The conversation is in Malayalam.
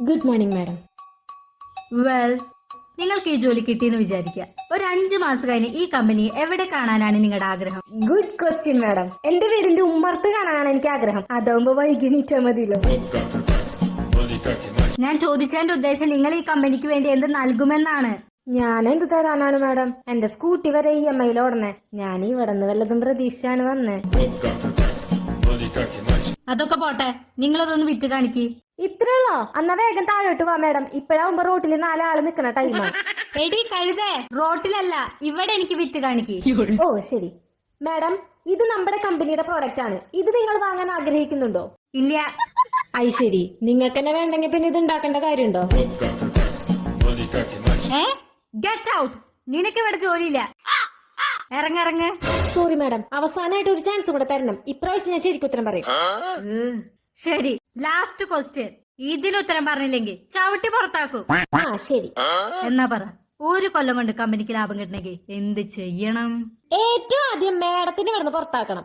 Good morning madam. വെൽ നിങ്ങൾക്ക് ഈ ജോലി കിട്ടിയെന്ന് വിചാരിക്കുക. ഒരു അഞ്ചു മാസം കഴിഞ്ഞ് ഈ കമ്പനി എവിടെ കാണാനാണ് നിങ്ങളുടെ ആഗ്രഹം? Good question madam. എന്റെ വീടിന്റെ ഉമ്മർത്ത് കാണാനാണ് എനിക്ക് ആഗ്രഹം. അതാവുമ്പോ വൈകി നീറ്റാ മതിയല്ലോ. ഞാൻ ചോദിച്ചതിന്റെ ഉദ്ദേശം നിങ്ങൾ ഈ കമ്പനിക്ക് വേണ്ടി എന്ത് നൽകുമെന്നാണ്. ഞാൻ എന്ത് തരാനാണ് മാഡം? എന്റെ സ്കൂട്ടി വരെ ഇ എം ഐയിൽ ഓടണേ. ഞാൻ ഇവിടെ നിന്ന് വല്ലതും പ്രതീക്ഷയാണ് വന്നേ. അതൊക്കെ പോട്ടെ നിങ്ങളതൊന്ന് വിറ്റ് കാണിക്ക്. ഇത്രയുള്ളോ അന്നാ വേഗം താഴോട്ട് വാ മേഡം. ഇപ്പഴാവുമ്പോ റോട്ടിൽ നാലാൾ നിക്കണ ടൈമാണ് എടി കഴുതേ റോട്ടിലല്ല. ഇവിടെ എനിക്ക് വിറ്റ് കാണിക്ക്. ഓ ശരി. മേഡം ഇത് നമ്മുടെ കമ്പനിയുടെ പ്രോഡക്റ്റ് ആണ്. ഇത് നിങ്ങൾ വാങ്ങാൻ ആഗ്രഹിക്കുന്നുണ്ടോ? ഇല്ല. ഐ ശരി. നിങ്ങൾക്ക് തന്നെ വേണ്ടെങ്കിൽ പിന്നെ ഇത് ഉണ്ടാക്കേണ്ട കാര്യമുണ്ടോ? ഏ? ഗെറ്റ് ഔട്ട് നിനക്ക് ഇവിടെ ജോലിയില്ല. ഇറങ്ങിറങ്ങ് സോറി മാഡം. അവസാനമായിട്ട് ഒരു ചാൻസ് കൂടെ തരണം. ഇപ്രാവശ്യം ഞാൻ ശരിക്കും ഉത്തരം പറയും. ശരി. ലാസ്റ്റ് ക്വസ്റ്റ്യൻ ഇതിന് ഉത്തരം പറഞ്ഞില്ലെങ്കിൽ ചവിട്ടി പുറത്താക്കും. ശരി. എന്നാ പറ. ഒരു കൊല്ലം കൊണ്ട് കമ്പനിക്ക് ലാഭം കിട്ടണെങ്കിൽ എന്ത് ചെയ്യണം? ഏറ്റവും ആദ്യം മേഡത്തിന് കിടന്ന് പുറത്താക്കണം.